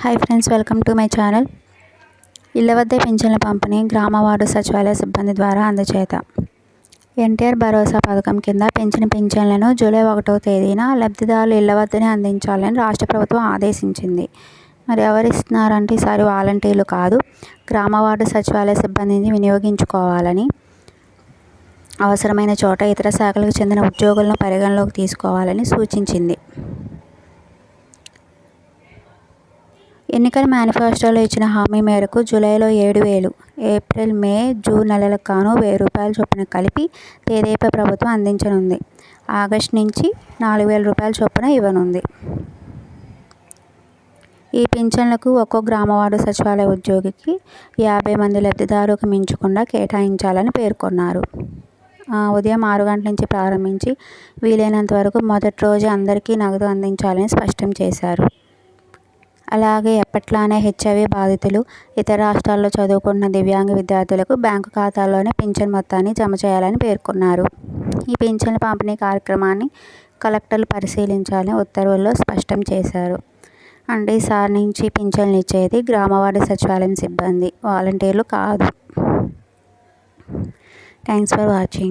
Hi friends welcome to my channel ఇళ్ళ వద్ద పింఛన్ల పంపిణీ గ్రామ వార్డు సచివాలయ సిబ్బంది ద్వారా అందచేత. ఎన్టీఆర్ భరోసా పథకం కింద పెంచిన పింఛన్లను జూలై ఒకటవ తేదీన లబ్ధిదారులు ఇళ్ళ వద్దనే అందించాలని రాష్ట్ర ప్రభుత్వం ఆదేశించింది. మరి ఎవరు ఇస్తున్నారంటే ఈసారి వాలంటీర్లు కాదు గ్రామ వార్డు సచివాలయ సిబ్బందిని వినియోగించుకోవాలని అవసరమైన చోట ఇతర శాఖలకు చెందిన ఉద్యోగులను పరిగణలోకి తీసుకోవాలని సూచించింది. ఎన్నికల మేనిఫెస్టోలో ఇచ్చిన హామీ మేరకు జూలైలో ఏడు వేలు ఏప్రిల్ మే జూన్ నెలలకు గాను వెయ్యి రూపాయల చొప్పున కలిపి తెదేపా ప్రభుత్వం అందించనుంది. ఆగస్టు నుంచి నాలుగు వేల రూపాయల చొప్పున ఇవ్వనుంది. ఈ పింఛన్లకు ఒక్కో గ్రామవాడు సచివాలయ ఉద్యోగికి యాభై మంది లబ్ధిదారులకు మించకుండా కేటాయించాలని పేర్కొన్నారు. ఉదయం ఆరు గంటల నుంచి ప్రారంభించి వీలైనంత వరకు మొదటి రోజు అందరికీ నగదు అందించాలని స్పష్టం చేశారు. అలాగే ఎప్పట్లానే హెచ్ఐవి బాధితులు ఇతర రాష్ట్రాల్లో చదువుకుంటున్న దివ్యాంగ విద్యార్థులకు బ్యాంకు ఖాతాల్లోనే పింఛన్ మొత్తాన్ని జమ చేయాలని పేర్కొన్నారు. ఈ పింఛన్ల పంపిణీ కార్యక్రమాన్ని కలెక్టర్లు పరిశీలించాలని ఉత్తర్వుల్లో స్పష్టం చేశారు. అంటే ఈసారి నుంచి పింఛన్లు ఇచ్చేది గ్రామవార్డు సచివాలయం సిబ్బంది వాలంటీర్లు కాదు. Thanks for watching.